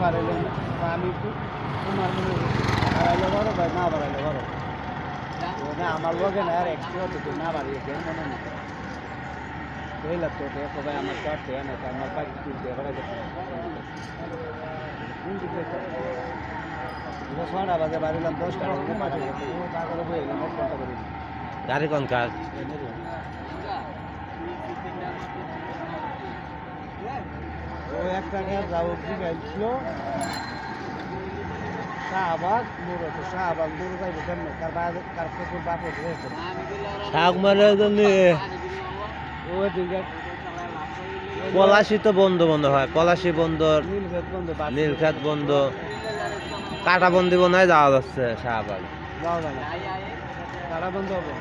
বাড়াইলে আমি একটু তোমার মনে বাড়াইলে বড় ভাই না বাড়াইলে বড় না আমার লগে না আর একটু তুই না বাড়িয়েছে মনে নেই লাগতো তো সবাই আমার চারটে আনে আমার বাড়ি তুলতে বাড়াই কোন ছটা বাজে বাড়িলাম দশটা বাজে। পাঠিয়ে তারপরে বয়ে গেলাম এক ঘণ্টা গাড়ি কোন কাজ ও এক টাকা যাব ছিল শাহবাগ যাইবো বাদ বাপ হয়েছে ও দিকে পলাশি তো বন্ধ বন্ধ হয়। পলাশি বন্ধ নীলখাত বন্ধ কাটা বন্দি বনায় যাওয়া যাচ্ছে শাহবাগ। বন্ধ হবে।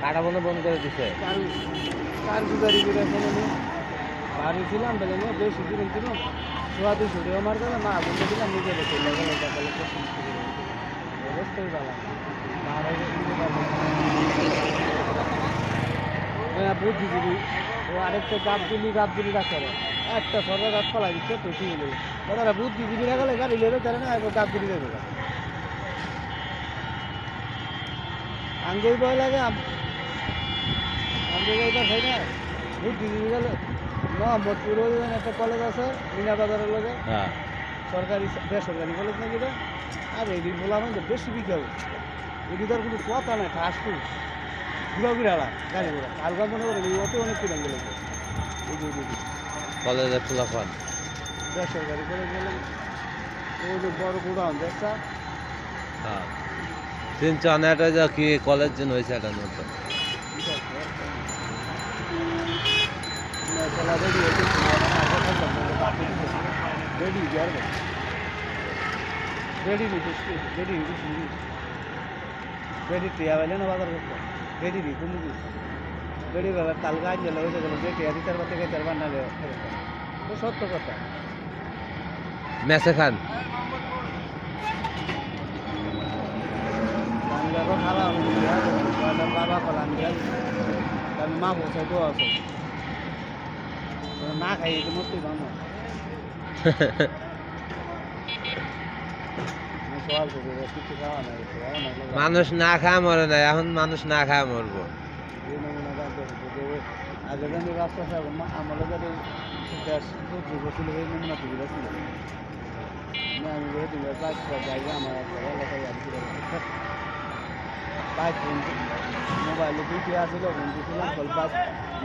কাটা বন্ধ বন্ধ করে দিছে কার কার গুজারি করে ফেলে নিয়ে বাড়ি ছিলাম বলে নিয়ে বেশি দূরে ছিল সোয়া দুশো টাকা মার দিলাম মা বন্ধ দিলাম নিজে রেখে লেগে গেলে। ভালো হ্যাঁ বুদ্ধিজীবী। ও আরেকটা গাছ দিলি গাছ দিলি ডাক্তারে। একটা সরকার গাছ ফলাই দিচ্ছে ঠিক হলো তারা বুদ্ধিজীবীরা গেলে গাড়ি লেবে তারা না, একবার গাছ দিলি দেবে আঙ্গুল ভয় লাগে আঙ্গুল খাই না। বুদ্ধিজীবী গেলে মোহাম্মদপুর একটা কলেজ আছে মিনা বাজারের লগে। হ্যাঁ। সরকারি বেসরকারি কলেজ নাকি এটা? আর এই বলা আমাদের বেশি বিকেল এটি তার কোনো কথা নাই আলা গাড়ি ঘোড়া। মনে করে অত অনেক কিনে গেলে এই যে এই যে কলেজের খোলাফান বেসরকারি কলেজ গেলে ওই যে বড় গুড়াউন দেখছা? হ্যাঁ। তিন চানাটা যা কি কলেজ যেন হয়েছে এটা নতুন খেলা রেডি হয়েছে রেডি যাবে রেডি নিতে রেডি রেডি টিয়া পাইলে না বাজার করতে রেডি দি তুমি কি রেডি বাবা কাল গাছ গেলে হয়ে গেল যে টিয়া দিতে পারতে গেছে বান্নালে তো সত্য কথা মেসে খান বাবা কলা আমি যাই আমি মা বসে তো আছে না খাই মস্তি পাবো মানুষ না খায় মরে না এখন মানুষ না খায় মরবো। মোবাইলে দিয়েছিলাম ফল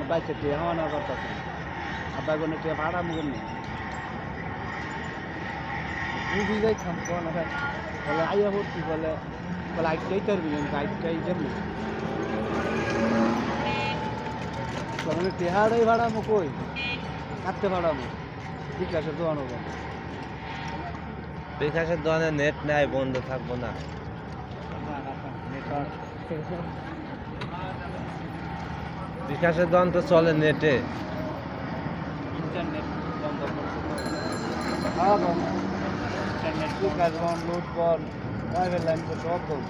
বাইক টিয়া হওয়া না করতেছে আব্বা কোনো টিয়া ভাড়া মুখে নেই বুঝি যাই কোন বলে আইয়া ভর্তি বলে বলে আইটাই তার বিলেন আইটাই যেমনি তখন টেহাড়াই ভাড়ামো কই কাটতে ভাড়ামো বিকাশের দোকানও বন্ধ বিকাশের দোকানে নেট নাই বন্ধ থাকব না। বিকাশের দোকান তো চলে নেটে ইন্টারনেট বন্ধ হ্যাঁ বন্ধ। ইন্টারনেট বিকাশ বন্ধ লুট বন্ধ প্রাইভেট লাইন তো সব বন্ধ